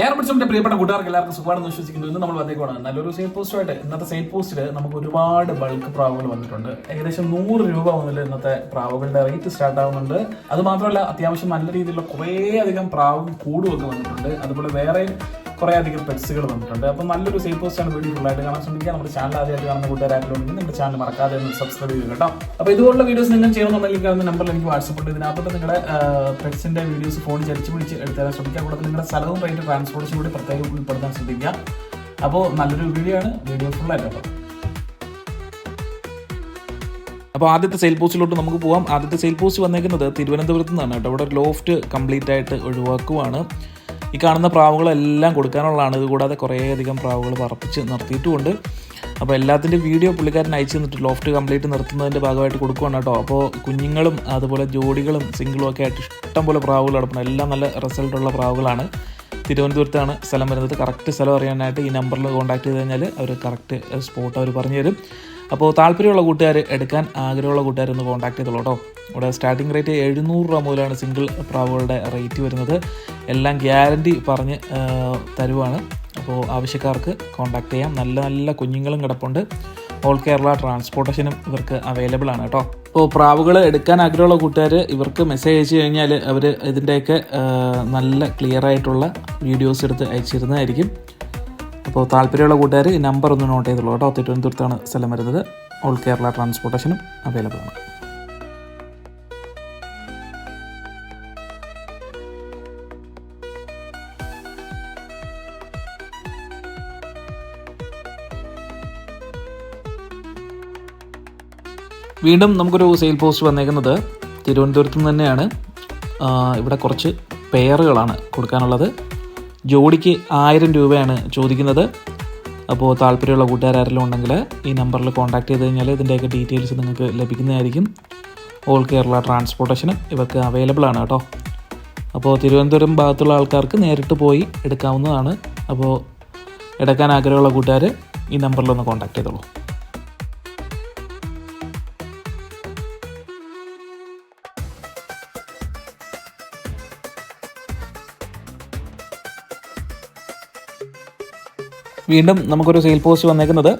Air പിടിച്ചതിന്റെ പ്രിയപ്പെട്ട കൂട്ടുകാർക്ക് എല്ലാവർക്കും സുഖമാണെന്ന് വിശ്വസിക്കുന്നു. ഇന്ന് നമ്മൾ വന്നേക്കുവാണ്. നല്ലൊരു സെയിൽ പോസ്റ്റുമായിട്ട് ഇന്നത്തെ സെയിൽ പോസ്റ്റിൽ നമുക്ക് ഒരുപാട് ബൾക്ക് പ്രാവുകൾ വന്നിട്ടുണ്ട്. ഏകദേശം നൂറ് രൂപ മുതൽ ഇന്നത്തെ പ്രാവുകളുടെ റേറ്റ് സ്റ്റാർട്ട് ആവുന്നുണ്ട്. അത് മാത്രമല്ല അത്യാവശ്യം നല്ല രീതിയിലുള്ള കുറേ അധികം പ്രാവും കൂടുമൊക്കെ വന്നിട്ടുണ്ട്. അതുപോലെ വേറെയും കുറേ അധികം പെറ്റ്സുകൾ വന്നിട്ടുണ്ട്. അപ്പോൾ നല്ലൊരു സെയിൽ പോസ്റ്റാണ് വീഡിയോ ഫുള്ളായിട്ട് കാണാൻ ശ്രമിക്കുക. നമ്മുടെ ചാനൽ ആദ്യമായിട്ട് കാണുന്ന കൂട്ടുകാരായിട്ടുണ്ടെങ്കിൽ നമ്മുടെ ചാനൽ മറക്കാതെ ഒന്ന് സബ്സ്ക്രൈബ് ചെയ്യുക കേട്ടോ. അപ്പോൾ ഇതുപോലുള്ള വീഡിയോസ് നിങ്ങൾ ചെയ്യണമെന്നുണ്ടെങ്കിൽ കാണുന്ന നമ്പറിൽ എനിക്ക് വാട്സപ്പ് ഉണ്ട്. ഇതിനകത്തോട്ട് നിങ്ങളുടെ പെറ്റ്സിന്റെ വീഡിയോസ് ഫോണിൽ ചരിച്ച് പിടിച്ച് എടുത്തുതരാൻ ശ്രമിക്കുക. കൂടെ നിങ്ങളുടെ സ്ഥലവും റേറ്റ് ട്രാൻസ്പോർട്ടേഷൻ കൂടി പ്രത്യേകം ഉൾപ്പെടുത്താൻ ശ്രദ്ധിക്കുക അപ്പോൾ നല്ലൊരു വീഡിയോ ആണ്. വീഡിയോ ഫുള്ളായിട്ട് അപ്പോൾ അപ്പോൾ ആദ്യത്തെ സെയിൽ പോസ്റ്റിലോട്ട് നമുക്ക് പോകാം ആദ്യത്തെ സെയിൽ പോസ്റ്റ് വന്നേക്കുന്നത് തിരുവനന്തപുരത്ത് നിന്നാണ് കേട്ടോ. അവിടെ ലോഫ്റ്റ് കംപ്ലീറ്റ് ആയിട്ട് ഒഴിവാക്കുവാണ്. ഈ കാണുന്ന പ്രാവുകളെല്ലാം കൊടുക്കാനുള്ളതാണ്. ഇതുകൂടാതെ കുറേയധികം പ്രാവുകൾ പറപ്പിച്ച് നിർത്തിയിട്ടുമുണ്ട്. അപ്പോൾ എല്ലാത്തിന്റെ വീഡിയോ പുള്ളിക്കാരൻ അയച്ചു തന്നിട്ട് ലോഫ്റ്റ് കംപ്ലീറ്റ് നിർത്തുന്നതിന്റെ ഭാഗമായിട്ട് കൊടുക്കുകയാണ് കേട്ടോ. അപ്പോൾ കുഞ്ഞുങ്ങളും അതുപോലെ ജോഡികളും സിംഗിളും ഒക്കെ ആയിട്ട് ഇഷ്ടംപോലെ പ്രാവുകൾ കിടപ്പണം എല്ലാം നല്ല റിസൾട്ടുള്ള പ്രാവുകളാണ്. തിരുവനന്തപുരത്താണ് സ്ഥലം വരുന്നത്. കറക്റ്റ് സ്ഥലം അറിയാനായിട്ട് ഈ നമ്പറിൽ കോൺടാക്ട് ചെയ്ത് കഴിഞ്ഞാൽ അവർ കറക്റ്റ് സ്പോട്ട് അവർ പറഞ്ഞു തരും അപ്പോൾ താല്പര്യമുള്ള കൂട്ടുകാർ എടുക്കാൻ ആഗ്രഹമുള്ള കൂട്ടുകാർ ഒന്ന് കോൺടാക്ട് ചെയ്തോളൂ കേട്ടോ. ഇവിടെ സ്റ്റാർട്ടിംഗ് റേറ്റ് എഴുന്നൂറ് രൂപ മുതലാണ് സിംഗിൾ പ്രാവുകളുടെ റേറ്റ് വരുന്നത്. എല്ലാം ഗ്യാരണ്ടി പറഞ്ഞ് തരുവാണ്. അപ്പോൾ ആവശ്യക്കാർക്ക് കോൺടാക്ട് ചെയ്യാം. നല്ല നല്ല കുഞ്ഞുങ്ങളും കിടപ്പുണ്ട്. ഓൾ കേരള ട്രാൻസ്പോർട്ടേഷനും ഇവർക്ക് അവൈലബിൾ ആണ് കേട്ടോ. അപ്പോൾ പ്രാവുകൾ എടുക്കാൻ ആഗ്രഹമുള്ള കൂട്ടുകാർ ഇവർക്ക് മെസ്സേജ് അയച്ചു കഴിഞ്ഞാൽ അവർ ഇതിന്റെയൊക്കെ നല്ല ക്ലിയർ ആയിട്ടുള്ള വീഡിയോസ് എടുത്ത് അയച്ചിരുന്നതായിരിക്കും. അപ്പോൾ താല്പര്യമുള്ള കൂട്ടുകാർ ഈ നമ്പർ ഒന്ന് നോട്ട് ചെയ്തുള്ളൂ കേട്ടോ. തിരുവനന്തപുരത്താണ് സ്ഥലം വരുന്നത്. ഓൾ കേരള ട്രാൻസ്പോർട്ടേഷനും അവൈലബിൾ ആണ്. വീണ്ടും നമുക്കൊരു സെയിൽ പോസ്റ്റ് വന്നേക്കുന്നത് തിരുവനന്തപുരത്ത് നിന്ന് തന്നെയാണ്. ഇവിടെ കുറച്ച് പെയറുകളാണ് കൊടുക്കാനുള്ളത്. ജോഡിക്ക് ആയിരം രൂപയാണ് ചോദിക്കുന്നത്. അപ്പോൾ താല്പര്യമുള്ള കൂട്ടുകാരെല്ലാം ഉണ്ടെങ്കിൽ ഈ നമ്പറിൽ കോൺടാക്ട് ചെയ്ത് കഴിഞ്ഞാൽ ഇതിന്റെയൊക്കെ ഡീറ്റെയിൽസ് നിങ്ങൾക്ക് ലഭിക്കുന്നതായിരിക്കും. ഓൾ കേരള ട്രാൻസ്പോർട്ടേഷൻ ഇവർക്ക് അവൈലബിൾ ആണ് കേട്ടോ. അപ്പോൾ തിരുവനന്തപുരം ഭാഗത്തുള്ള ആൾക്കാർക്ക് നേരിട്ട് പോയി എടുക്കാവുന്നതാണ്. അപ്പോൾ എടുക്കാൻ ആഗ്രഹമുള്ള കൂട്ടുകാർ ഈ നമ്പറിലൊന്ന് കോൺടാക്ട് ചെയ്തോളൂ. വീണ്ടും നമുക്കൊരു സെയിൽ പോസ്റ്റ് വന്നേക്കുന്നത്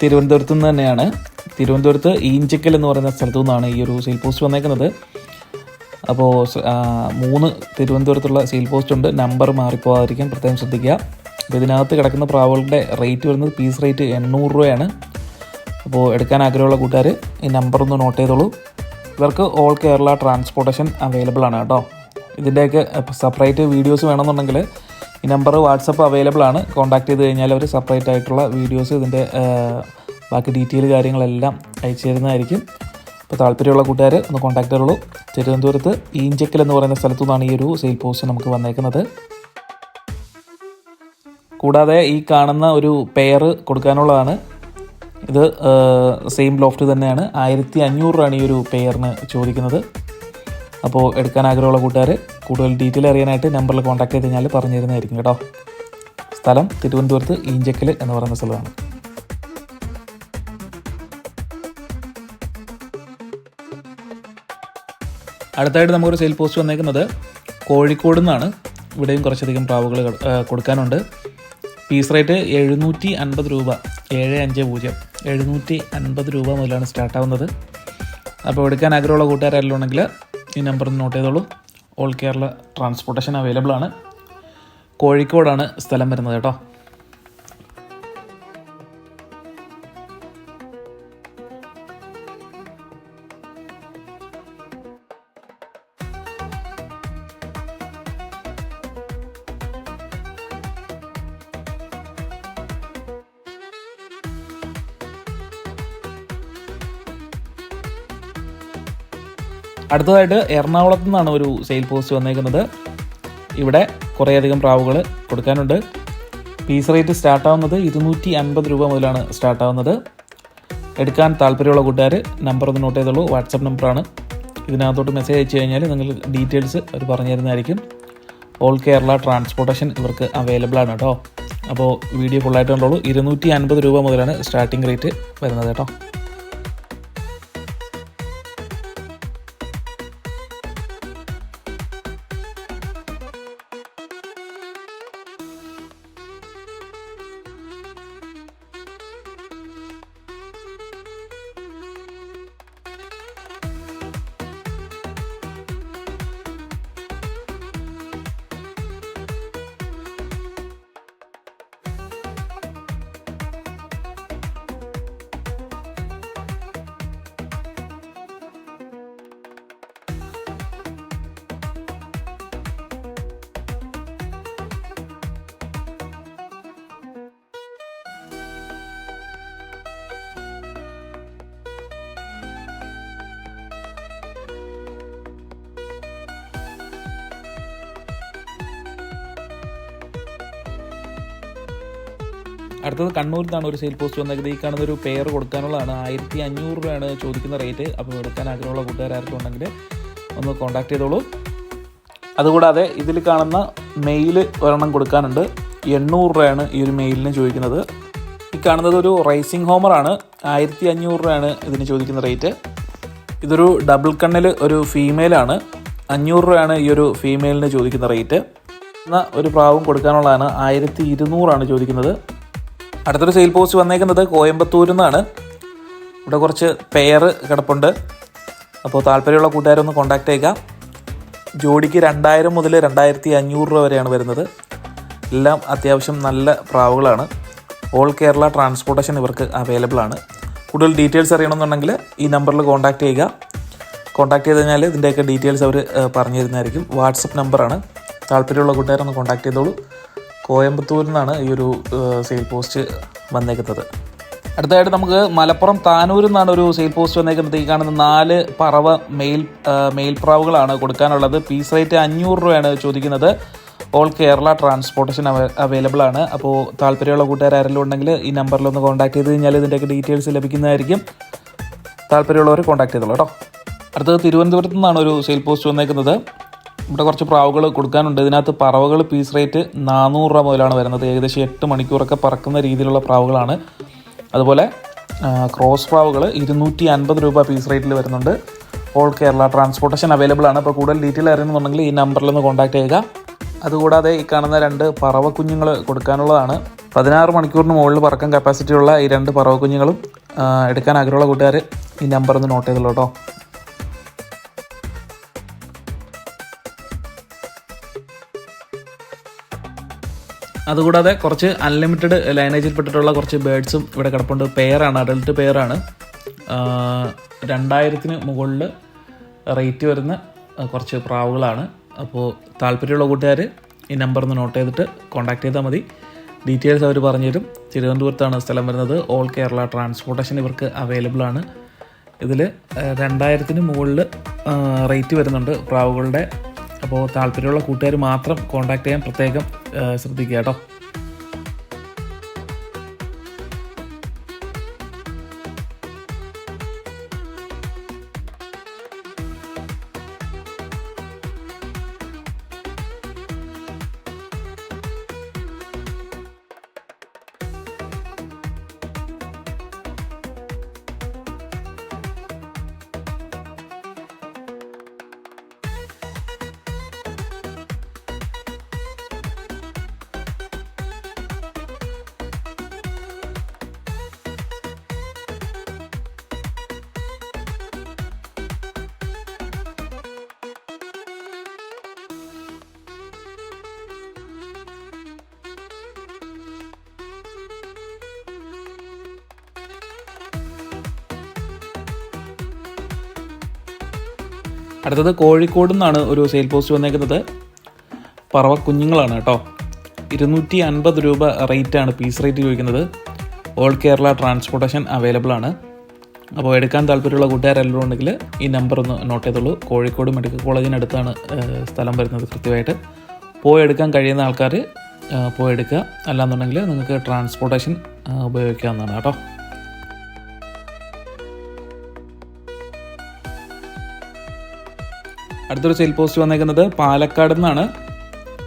തിരുവനന്തപുരത്ത് നിന്ന് തന്നെയാണ്. തിരുവനന്തപുരത്ത് ഈഞ്ചക്കൽ എന്ന് പറയുന്ന സ്ഥലത്തു നിന്നാണ് ഈ ഒരു സെയിൽ പോസ്റ്റ് വന്നേക്കുന്നത്. അപ്പോൾ മൂന്ന് തിരുവനന്തപുരത്തുള്ള സെയിൽ പോസ്റ്റ് ഉണ്ട്. നമ്പർ മാറിപ്പോകാതിരിക്കാൻ പ്രത്യേകം ശ്രദ്ധിക്കുക. അപ്പോൾ ഇതിനകത്ത് കിടക്കുന്ന പ്രാവുകളുടെ റേറ്റ് വരുന്നത് പീസ് റേറ്റ് എണ്ണൂറ് രൂപയാണ്. അപ്പോൾ എടുക്കാൻ ആഗ്രഹമുള്ള കൂട്ടുകാർ ഈ നമ്പർ ഒന്ന് നോട്ട് ചെയ്തോളൂ. ഇവർക്ക് ഓൾ കേരള ട്രാൻസ്പോർട്ടേഷൻ അവൈലബിൾ ആണ് കേട്ടോ. ഇതിന്റെയൊക്കെ സെപ്പറേറ്റ് വീഡിയോസ് വേണമെന്നുണ്ടെങ്കിൽ ഈ നമ്പർ വാട്സപ്പ് അവൈലബിൾ ആണ്. കോൺടാക്ട് ചെയ്ത് കഴിഞ്ഞാൽ അവർ സെപ്പറേറ്റ് ആയിട്ടുള്ള വീഡിയോസ് ഇതിന്റെ ബാക്കി ഡീറ്റെയിൽ കാര്യങ്ങളെല്ലാം അയച്ചു തരുന്നതായിരിക്കും. അപ്പോൾ താല്പര്യമുള്ള കൂട്ടുകാർ ഒന്ന് കോൺടാക്ട് ചെയ്തോളൂ. തിരുവനന്തപുരത്ത് ഈഞ്ചക്കൽ എന്ന് പറയുന്ന സ്ഥലത്തു നിന്നാണ് ഈ ഒരു സെയിൽ പോസ്റ്റ് നമുക്ക് വന്നേക്കുന്നത്. കൂടാതെ ഈ കാണുന്ന ഒരു പെയർ കൊടുക്കാനുള്ളതാണ്. ഇത് സെയിം ലോഫ്റ്റ് തന്നെയാണ്. ആയിരത്തി അഞ്ഞൂറ് രൂപയാണ് ഈ ഒരു പെയറിന് ചോദിക്കുന്നത്. അപ്പോൾ എടുക്കാൻ ആഗ്രഹമുള്ള കൂട്ടുകാർ കൂടുതൽ ഡീറ്റെയിൽ അറിയാനായിട്ട് നമ്പറിൽ കോൺടാക്ട് ചെയ്ത് കഴിഞ്ഞാൽ പറഞ്ഞു തരുന്നതായിരിക്കും കേട്ടോ. സ്ഥലം തിരുവനന്തപുരത്ത് ഈഞ്ചക്കൽ എന്ന് പറയുന്ന സ്ഥലമാണ്. അടുത്തായിട്ട് നമുക്കൊരു സെയിൽ പോസ്റ്റ് വന്നേക്കുന്നത് കോഴിക്കോട് നിന്നാണ്. ഇവിടെയും കുറച്ചധികം പ്രാവുകൾ കൊടുക്കാനുണ്ട്. പീസ് റേറ്റ് എഴുന്നൂറ്റി അൻപത് രൂപ ഏഴ് അഞ്ച് പൂജ്യം. എഴുന്നൂറ്റി അൻപത് രൂപ മുതലാണ് സ്റ്റാർട്ടാവുന്നത് അപ്പോൾ എടുക്കാൻ ആഗ്രഹമുള്ള കൂട്ടുകാരെല്ലാം ഉണ്ടെങ്കിൽ ഈ നമ്പർ നോട്ട് ചെയ്തോളൂ. ഓൾ കേരള ട്രാൻസ്പോർട്ടേഷൻ അവൈലബിൾ ആണ്. കോഴിക്കോടാണ് സ്ഥലം വരുന്നത് കേട്ടോ. അടുത്തതായിട്ട് എറണാകുളത്ത് നിന്നാണ് ഒരു സെയിൽ പോസ്റ്റ് വന്നേക്കുന്നത്. ഇവിടെ കുറേയധികം പ്രാവുകൾ കൊടുക്കാനുണ്ട്. പീസ് റേറ്റ് സ്റ്റാർട്ടാവുന്നത് ഇരുന്നൂറ്റി അൻപത് രൂപ മുതലാണ് സ്റ്റാർട്ടാവുന്നത് എടുക്കാൻ താല്പര്യമുള്ള കൂട്ടുകാർ നമ്പർ ഒന്ന് നോട്ട് ചെയ്തോളൂ. വാട്സപ്പ് നമ്പറാണ് ഇതിനകത്തോട്ട് മെസ്സേജ് അയച്ചു കഴിഞ്ഞാൽ നിങ്ങൾ ഡീറ്റെയിൽസ് അവർ പറഞ്ഞു തരുന്നതായിരിക്കും. ഓൾ കേരള ട്രാൻസ്പോർട്ടേഷൻ ഇവർക്ക് അവൈലബിൾ ആണ് കേട്ടോ. അപ്പോൾ വീഡിയോ ഫുള്ളായിട്ട് കണ്ടോളൂ. ഇരുന്നൂറ്റി അൻപത് രൂപ മുതലാണ് സ്റ്റാർട്ടിംഗ് റേറ്റ് വരുന്നത് കേട്ടോ. അടുത്തത് കണ്ണൂരിൽ നിന്നാണ് ഒരു സെയിൽ പോസ്റ്റ് വന്നത്. ഈ കാണുന്ന ഒരു പെയർ കൊടുക്കാനുള്ളതാണ്. ആയിരത്തി അഞ്ഞൂറ് രൂപയാണ് ചോദിക്കുന്ന റേറ്റ് അപ്പോൾ എടുക്കാൻ ആഗ്രഹമുള്ള കൂട്ടുകാരാർക്കും ഉണ്ടെങ്കിൽ ഒന്ന് കോൺടാക്ട് ചെയ്തോളൂ. അതുകൂടാതെ ഇതിൽ കാണുന്ന മെയിൽ ഒരെണ്ണം കൊടുക്കാനുണ്ട്. എണ്ണൂറ് രൂപയാണ് ഈ ഒരു മെയിലിന് ചോദിക്കുന്നത്. ഈ കാണുന്നത് ഒരു റൈസിംഗ് ഹോമറാണ് ആയിരത്തി അഞ്ഞൂറ് രൂപയാണ് ഇതിന് ചോദിക്കുന്ന റേറ്റ് ഇതൊരു ഡബിൾ കണ്ണിൽ ഒരു ഫീമെയിലാണ് അഞ്ഞൂറ് രൂപയാണ് ഈ ഒരു ഫീമെയിലിന് ചോദിക്കുന്ന റേറ്റ് എന്നാൽ ഒരു പ്രാവും കൊടുക്കാനുള്ളതാണ്. ആയിരത്തി ഇരുന്നൂറാണ് ചോദിക്കുന്നത്. അടുത്തൊരു സെയിൽ പോസ്റ്റ് വന്നേക്കുന്നത് കോയമ്പത്തൂരിൽ നിന്നാണ്. ഇവിടെ കുറച്ച് പെയർ കിടപ്പുണ്ട്. അപ്പോൾ താല്പര്യമുള്ള കൂട്ടുകാരൊന്ന് കോൺടാക്റ്റ് ചെയ്യുക. ജോഡിക്ക് രണ്ടായിരം മുതൽ രണ്ടായിരത്തി അഞ്ഞൂറ് രൂപ വരെയാണ് വരുന്നത്. എല്ലാം അത്യാവശ്യം നല്ല പ്രാവുകളാണ്. ഓൾ കേരള ട്രാൻസ്പോർട്ടേഷൻ ഇവർക്ക് അവൈലബിൾ ആണ്. കൂടുതൽ ഡീറ്റെയിൽസ് അറിയണമെന്നുണ്ടെങ്കിൽ ഈ നമ്പറിൽ കോൺടാക്ട് ചെയ്യുക. കോൺടാക്ട് ചെയ്ത് കഴിഞ്ഞാൽ ഇതിന്റെയൊക്കെ ഡീറ്റെയിൽസ് അവർ പറഞ്ഞു തരുന്നതായിരിക്കും വാട്സപ്പ് നമ്പറാണ് താല്പര്യമുള്ള കൂട്ടുകാരൊന്ന് കോൺടാക്ട് ചെയ്തോളൂ. കോയമ്പത്തൂരിൽ നിന്നാണ് ഈ ഒരു സെയിൽ പോസ്റ്റ് വന്നേക്കുന്നത്. അടുത്തതായിട്ട് നമുക്ക് മലപ്പുറം താനൂരിൽ നിന്നാണ് ഒരു സെയിൽ പോസ്റ്റ് വന്നേക്കുന്നത്. ഈ കാണുന്ന നാല് പറവ മെയിൽ മെയിൽ പ്രാവുകളാണ് കൊടുക്കാനുള്ളത്. പീസ് റേറ്റ് അഞ്ഞൂറ് രൂപയാണ് ചോദിക്കുന്നത്. ഓൾ കേരള ട്രാൻസ്പോർട്ടേഷൻ അവൈലബിൾ ആണ്. അപ്പോൾ താല്പര്യമുള്ള കൂട്ടുകാർ ആരെങ്കിലും ഉണ്ടെങ്കിൽ ഈ നമ്പറിൽ ഒന്ന് കോൺടാക്ട് ചെയ്ത് കഴിഞ്ഞാൽ ഇതിന്റെയൊക്കെ ഡീറ്റെയിൽസ് ലഭിക്കുന്നതായിരിക്കും. താല്പര്യമുള്ളവർ കോൺടാക്ട് ചെയ്തോളൂ കേട്ടോ. അടുത്തത് തിരുവനന്തപുരത്ത് നിന്നാണ് ഒരു സെയിൽ പോസ്റ്റ് വന്നേക്കുന്നത്. ഇവിടെ കുറച്ച് പ്രാവുകൾ കൊടുക്കാനുണ്ട്. ഇതിനകത്ത് പറവകൾ പീസ് റേറ്റ് നാനൂറ് രൂപ മുതലാണ് വരുന്നത്. ഏകദേശം എട്ട് മണിക്കൂറൊക്കെ പറക്കുന്ന രീതിയിലുള്ള പ്രാവുകളാണ്. അതുപോലെ ക്രോസ് പ്രാവുകൾ ഇരുന്നൂറ്റി അൻപത് രൂപ പീസ് റേറ്റിൽ വരുന്നുണ്ട്. ഓൾ കേരള ട്രാൻസ്പോർട്ടേഷൻ അവൈലബിൾ ആണ്. അപ്പോൾ കൂടുതൽ ഡീറ്റെയിൽ അറിയണമെന്നുണ്ടെങ്കിൽ ഈ നമ്പറിൽ ഒന്ന് കോൺടാക്ട് ചെയ്യുക. അതുകൂടാതെ ഈ കാണുന്ന രണ്ട് പറവ കുഞ്ഞുങ്ങൾ കൊടുക്കാനുള്ളതാണ്. പതിനാറ് മണിക്കൂറിന് മുകളിൽ പറക്കാൻ കപ്പാസിറ്റിയുള്ള ഈ രണ്ട് പറവ കുഞ്ഞുങ്ങളും എടുക്കാൻ ആഗ്രഹമുള്ള കൂട്ടുകാർ ഈ നമ്പർ ഒന്ന് നോട്ട് ചെയ്തല്ലോ കേട്ടോ അതുകൂടാതെ കുറച്ച് അൺലിമിറ്റഡ് ലൈനേജിൽ പെട്ടിട്ടുള്ള കുറച്ച് ബേഡ്സും ഇവിടെ കിടപ്പുണ്ട്. പെയറാണ് അഡൽട്ട് പെയറാണ് രണ്ടായിരത്തിന് മുകളിൽ റേറ്റ് വരുന്ന കുറച്ച് പ്രാവുകളാണ്. അപ്പോൾ താല്പര്യമുള്ള കൂട്ടുകാർ ഈ നമ്പർ ഒന്ന് നോട്ട് ചെയ്തിട്ട് കോൺടാക്ട് ചെയ്താൽ മതി. ഡീറ്റെയിൽസ് അവർ പറഞ്ഞു തരും. തിരുവനന്തപുരത്താണ് സ്ഥലം വരുന്നത്. ഓൾ കേരള ട്രാൻസ്പോർട്ടേഷൻ ഇവർക്ക് അവൈലബിൾ ആണ്. ഇതിൽ രണ്ടായിരത്തിന് മുകളിൽ റേറ്റ് വരുന്നുണ്ട് പ്രാവുകളുടെ അപ്പോൾ താല്പര്യമുള്ള കൂട്ടുകാർ മാത്രം കോൺടാക്ട് ചെയ്യാൻ പ്രത്യേകം ശ്രദ്ധിക്കുക കേട്ടോ. അടുത്തത് കോഴിക്കോട് നിന്നാണ് ഒരു സെയിൽ പോസ്റ്റ് വന്നേക്കുന്നത്. പറവ കുഞ്ഞുങ്ങളാണ് കേട്ടോ. ഇരുന്നൂറ്റി അൻപത് രൂപ റേറ്റാണ് പീസ് റേറ്റ് ചോദിക്കുന്നത്. ഓൾ കേരള ട്രാൻസ്പോർട്ടേഷൻ അവൈലബിൾ ആണ്. അപ്പോൾ എടുക്കാൻ താല്പര്യമുള്ള കൂട്ടുകാരെല്ലാം ഉണ്ടെങ്കിൽ ഈ നമ്പർ ഒന്ന് നോട്ട് ചെയ്തോളൂ. കോഴിക്കോട് മെഡിക്കൽ കോളേജിനടുത്താണ് സ്ഥലം വരുന്നത് കൃത്യമായിട്ട്. പോയി എടുക്കാൻ കഴിയുന്ന ആൾക്കാർ പോയി എടുക്കുക. അല്ലാന്നുണ്ടെങ്കിൽ നിങ്ങൾക്ക് ട്രാൻസ്പോർട്ടേഷൻ ഉപയോഗിക്കാവുന്നതാണ് കേട്ടോ. അടുത്തൊരു സെയിൽ പോസ്റ്റ് വന്നേക്കുന്നത് പാലക്കാട് നിന്നാണ്.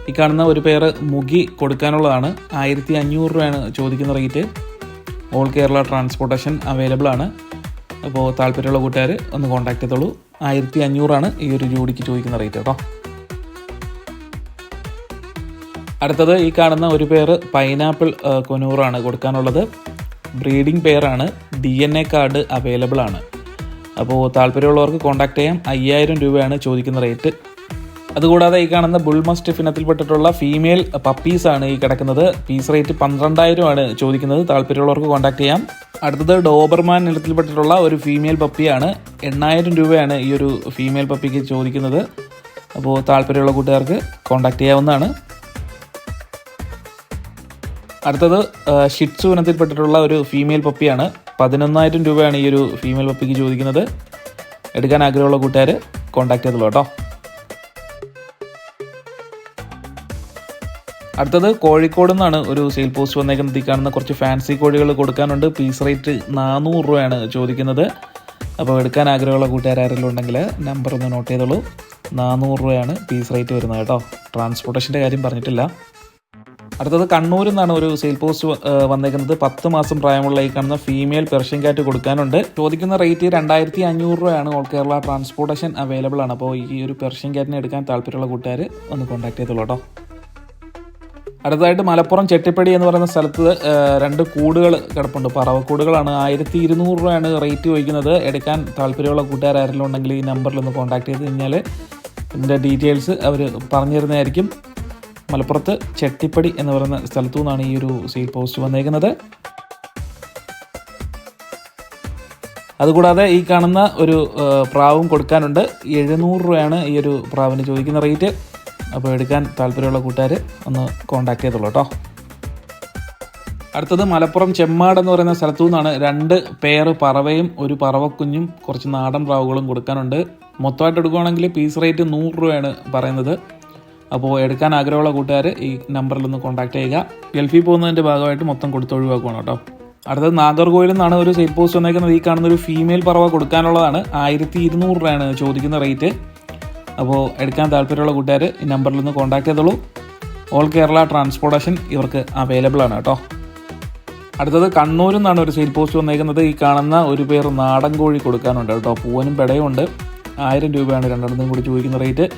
ഈ കാണുന്ന ഒരു പേര് മുഗി കൊടുക്കാനുള്ളതാണ്. ആയിരത്തി അഞ്ഞൂറ് രൂപയാണ് ചോദിക്കുന്ന rate all Kerala transportation available ആണ്. അപ്പോൾ താല്പര്യമുള്ള കൂട്ടുകാർ ഒന്ന് കോൺടാക്ട് ചെയ്തോളൂ. ആയിരത്തി അഞ്ഞൂറാണ് ഈ ഒരു ജോഡിക്ക് ചോദിക്കുന്ന റേറ്റ് കേട്ടോ. അടുത്തത് ഈ കാണുന്ന ഒരു പേര് പൈനാപ്പിൾ കൊനൂറാണ് കൊടുക്കാനുള്ളത്. Breeding പെയറാണ് D N A card available ആണ്. അപ്പോൾ താല്പര്യമുള്ളവർക്ക് കോൺടാക്ട് ചെയ്യാം. അയ്യായിരം രൂപയാണ് ചോദിക്കുന്ന റേറ്റ് അതുകൂടാതെ ഈ കാണുന്ന ബുൾമസ്റ്റിഫ് ഇനത്തിൽപ്പെട്ടിട്ടുള്ള ഫീമെയിൽ പപ്പീസാണ് ഈ കിടക്കുന്നത്. പീസ് റേറ്റ് പന്ത്രണ്ടായിരമാണ് ചോദിക്കുന്നത്. താല്പര്യമുള്ളവർക്ക് കോൺടാക്ട് ചെയ്യാം. അടുത്തത് ഡോബർമാൻ ഇനത്തിൽപ്പെട്ടിട്ടുള്ള ഒരു ഫീമെയിൽ പപ്പിയാണ് എണ്ണായിരം രൂപയാണ് ഈ ഒരു ഫീമെയിൽ പപ്പിക്ക് ചോദിക്കുന്നത്. അപ്പോൾ താല്പര്യമുള്ള കൂട്ടുകാർക്ക് കോൺടാക്ട് ചെയ്യാവുന്നതാണ്. അടുത്തത് ഷിറ്റ്സു ഇനത്തിൽപ്പെട്ടിട്ടുള്ള ഒരു ഫീമെയിൽ പപ്പിയാണ് പതിനൊന്നായിരം രൂപയാണ് ഈ ഒരു ഫീമെയിൽ പപ്പിക്ക് ചോദിക്കുന്നത്. എടുക്കാൻ ആഗ്രഹമുള്ള കൂട്ടുകാർ കോൺടാക്ട് ചെയ്തോളൂ കേട്ടോ. അടുത്തത് കോഴിക്കോട് നിന്നാണ് ഒരു സെയിൽ പോസ്റ്റ് വന്നേക്കുന്നത്. ഈ കാണുന്ന കുറച്ച് ഫാൻസി കോഴികൾ കൊടുക്കാനുണ്ട്. പീസ് റേറ്റ് നാനൂറ് രൂപയാണ് ചോദിക്കുന്നത്. അപ്പോൾ എടുക്കാൻ ആഗ്രഹമുള്ള കൂട്ടുകാരെങ്കിലും ഉണ്ടെങ്കിൽ നമ്പർ ഒന്ന് നോട്ട് ചെയ്തോളൂ. നാനൂറ് രൂപയാണ് പീസ് റേറ്റ് വരുന്നത് കേട്ടോ. ട്രാൻസ്പോർട്ടേഷന്റെ കാര്യം പറഞ്ഞിട്ടില്ല. അടുത്തത് കണ്ണൂരിൽ നിന്നാണ് ഒരു സെയിൽ പോസ്റ്റ് വന്നേക്കുന്നത്. പത്ത് മാസം പ്രായമുള്ള ഈ കാണുന്ന ഫീമെയിൽ പെർഷ്യൻ കാറ്റ് കൊടുക്കാനുണ്ട്. ചോദിക്കുന്ന റേറ്റ് രണ്ടായിരത്തി അഞ്ഞൂറ് രൂപയാണ് ഓൾ കേരള ട്രാൻസ്പോർട്ടേഷൻ അവൈലബിൾ ആണ്. അപ്പോൾ ഈ ഒരു പെർഷ്യൻ കാറ്റിനെ എടുക്കാൻ താല്പര്യമുള്ള കൂട്ടുകാർ ഒന്ന് കോൺടാക്ട് ചെയ്തോളൂ കേട്ടോ അടുത്തതായിട്ട് മലപ്പുറം ചെട്ടിപ്പടി എന്ന് പറയുന്ന സ്ഥലത്ത് രണ്ട് കൂടുകൾ കിടപ്പുണ്ട്. പറവക്കൂടുകളാണ്. ആയിരത്തി ഇരുന്നൂറ് രൂപയാണ് റേറ്റ് ചോദിക്കുന്നത്. എടുക്കാൻ താല്പര്യമുള്ള കൂട്ടുകാരെങ്കിലും ഉണ്ടെങ്കിൽ ഈ നമ്പറിൽ ഒന്ന് കോൺടാക്ട് ചെയ്ത് കഴിഞ്ഞാൽ ഇതിന്റെ ഡീറ്റെയിൽസ് അവർ പറഞ്ഞു തരുന്നതായിരിക്കും. മലപ്പുറത്ത് ചെട്ടിപ്പടി എന്ന് പറയുന്ന സ്ഥലത്തു നിന്നാണ് ഈ ഒരു സെയിൽ പോസ്റ്റ് വന്നേക്കുന്നത്. അതുകൂടാതെ ഈ കാണുന്ന ഒരു പ്രാവും കൊടുക്കാനുണ്ട്. എഴുന്നൂറ് രൂപയാണ് ഈ ഒരു പ്രാവിന് ചോദിക്കുന്ന റേറ്റ്. അപ്പോൾ എടുക്കാൻ താല്പര്യമുള്ള കൂട്ടുകാർ ഒന്ന് കോൺടാക്ട് ചെയ്തോളൂ കേട്ടോ. അടുത്തത് മലപ്പുറം ചെമ്മാട് എന്ന് പറയുന്ന സ്ഥലത്തു നിന്നാണ് രണ്ട് പേർ പറവയും ഒരു പറവക്കുഞ്ഞും കുറച്ച് നാടൻ പ്രാവുകളും കൊടുക്കാനുണ്ട്. മൊത്തമായിട്ട് എടുക്കുകയാണെങ്കിൽ പീസ് റേറ്റ് നൂറ് രൂപയാണ് പറയുന്നത്. അപ്പോൾ എടുക്കാൻ ആഗ്രഹമുള്ള കൂട്ടുകാർ ഈ നമ്പറിൽ ഒന്ന് കോൺടാക്ട് ചെയ്യുക. ഗൾഫിൽ പോകുന്നതിന്റെ ഭാഗമായിട്ട് മൊത്തം കൊടുത്ത് ഒഴിവാക്കുവാണ് കേട്ടോ. അടുത്തത് നാഗർകോയിൽ നിന്നാണ് ഒരു സെയിൽ പോസ്റ്റ് വന്നേക്കുന്നത്. ഈ കാണുന്ന ഒരു ഫീമെയിൽ പറവ കൊടുക്കാനുള്ളതാണ്. ആയിരത്തി ഇരുന്നൂറ് രൂപയാണ് ചോദിക്കുന്ന റേറ്റ് അപ്പോൾ എടുക്കാൻ താല്പര്യമുള്ള കൂട്ടുകാർ ഈ നമ്പറിൽ ഒന്ന് കോൺടാക്ട് ചെയ്തോളൂ. ഓൾ കേരള ട്രാൻസ്പോർട്ടേഷൻ ഇവർക്ക് അവൈലബിൾ ആണ് കേട്ടോ. അടുത്തത് കണ്ണൂരിൽ നിന്നാണ് ഒരു സെയിൽ പോസ്റ്റ് വന്നേക്കുന്നത്. ഈ കാണുന്ന ഒരു പേർ നാടൻ കോഴി കൊടുക്കാനുണ്ട് കേട്ടോ. പൂവനും പെടയും ഉണ്ട് ആയിരം രൂപയാണ് രണ്ടെണ്ണത്തിനും കൂടി ചോദിക്കുന്ന റേറ്റ്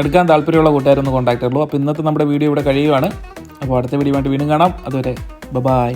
എടുക്കാൻ താല്പര്യമുള്ള കൂട്ടുകാരൊന്ന് കോൺടാക്ട് ചെയ്യുള്ളൂ അപ്പോൾ ഇന്നത്തെ നമ്മുടെ വീഡിയോ ഇവിടെ കഴിയുവാണ് അപ്പോൾ അടുത്ത വീഡിയോ വേണ്ടി വീണ്ടും കാണാം. അതുവരെ ബൈ